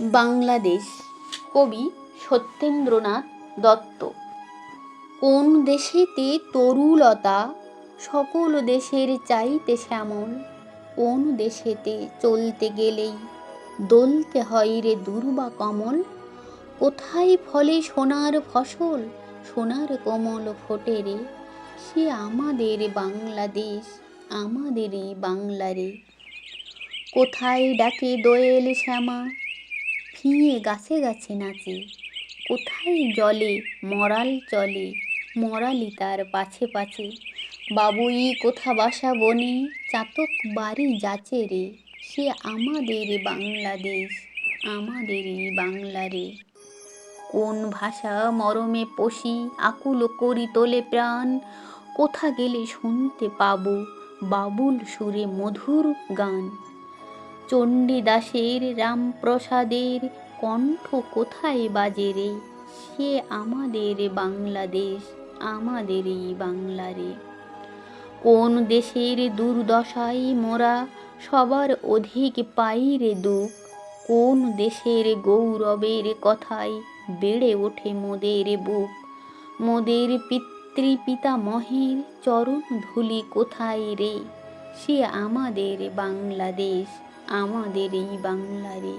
বাংলাদেশ কবি সত্যেন্দ্রনাথ দত্ত। কোন দেশেতে তরুলতা, সকল দেশের চাইতে শ্যামল, কোন দেশেতে চলতে গেলেই দলতে হয় রে দুর্বা কমল, কোথায় ফলে সোনার ফসল, সোনার কোমল ফোটে রে? সে আমাদের বাংলাদেশ, আমাদেরই বাংলা রে। কোথায় ডাকে দোয়েল শ্যামা ফিঙে গাছে গাছে নাচে। কোথায় জলে, মরাল চলে, মরালি তার পাছে পাছে। বাবুই কোথা বাসা বনে, চাতক বাড়ি যাচে রে। সে আমাদের বাংলাদেশ আমাদেরই বাংলা রে কোন ভাষা মরমে পশি, আকুল করি তোলে প্রাণ। কোথা গেলে শুনতে পাবো বাবুল সুরে মধুর গান। চণ্ডীদাসের রামপ্রসাদের কণ্ঠ কোথায় বাজে রে? সে আমাদের বাংলাদেশ, আমাদেরই বাংলা রে। কোন দেশের দুর্দশায় মোরা সবার অধিক পাই রে দুঃখ? কোন দেশের গৌরবের কথায় বেড়ে ওঠে মোদের বুক? মোদের পিতৃপিতা মহের চরণ ধুলি কোথায় রে? সে আমাদের বাংলাদেশ আমাদের এই বাংলা রে